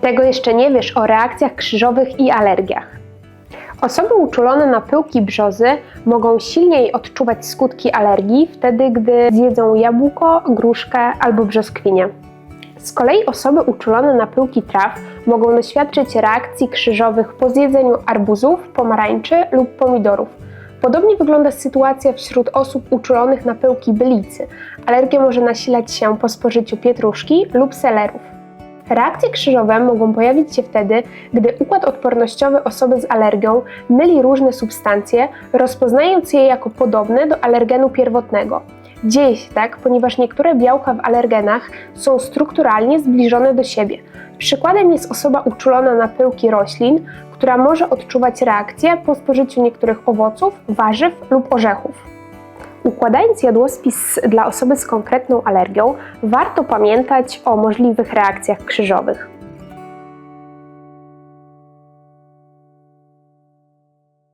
Tego jeszcze nie wiesz o reakcjach krzyżowych i alergiach. Osoby uczulone na pyłki brzozy mogą silniej odczuwać skutki alergii wtedy, gdy zjedzą jabłko, gruszkę albo brzoskwinię. Z kolei osoby uczulone na pyłki traw mogą doświadczyć reakcji krzyżowych po zjedzeniu arbuzów, pomarańczy lub pomidorów. Podobnie wygląda sytuacja wśród osób uczulonych na pyłki bylicy. Alergia może nasilać się po spożyciu pietruszki lub selerów. Reakcje krzyżowe mogą pojawić się wtedy, gdy układ odpornościowy osoby z alergią myli różne substancje, rozpoznając je jako podobne do alergenu pierwotnego. Dzieje się tak, ponieważ niektóre białka w alergenach są strukturalnie zbliżone do siebie. Przykładem jest osoba uczulona na pyłki roślin, która może odczuwać reakcję po spożyciu niektórych owoców, warzyw lub orzechów. Układając jadłospis dla osoby z konkretną alergią, warto pamiętać o możliwych reakcjach krzyżowych.